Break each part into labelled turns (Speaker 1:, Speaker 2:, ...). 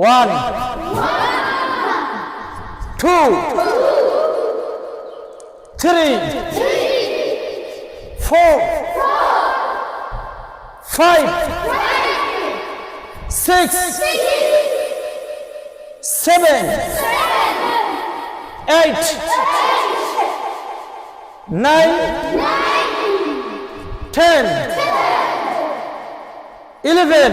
Speaker 1: one two three four five six seven eight nine ten eleven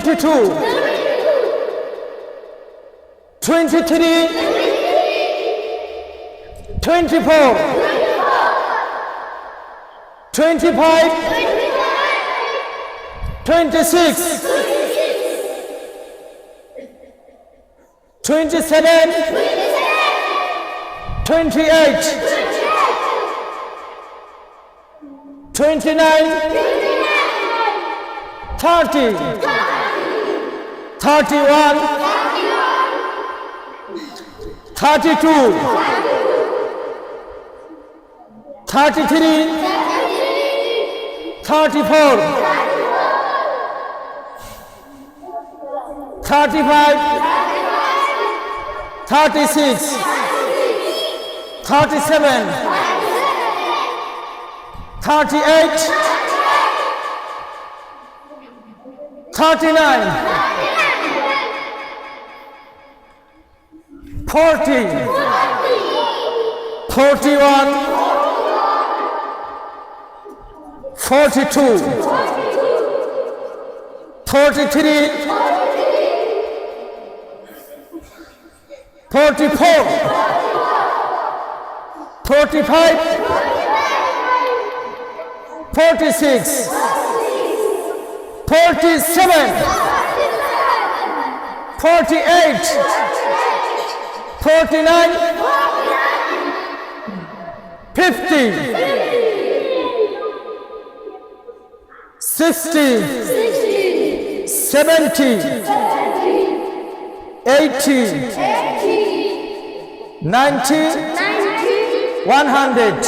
Speaker 1: 22, 23, 24, 25, 26, 27, 28, 29, 30, thirty one thirty two thirty three thirty four thirty five thirty six thirty seven thirty eight thirty nine 40, 41, 42, 33, 44, 45, 46, 47, 48, fifty, sixty, seventy, eighty, ninety, one hundred,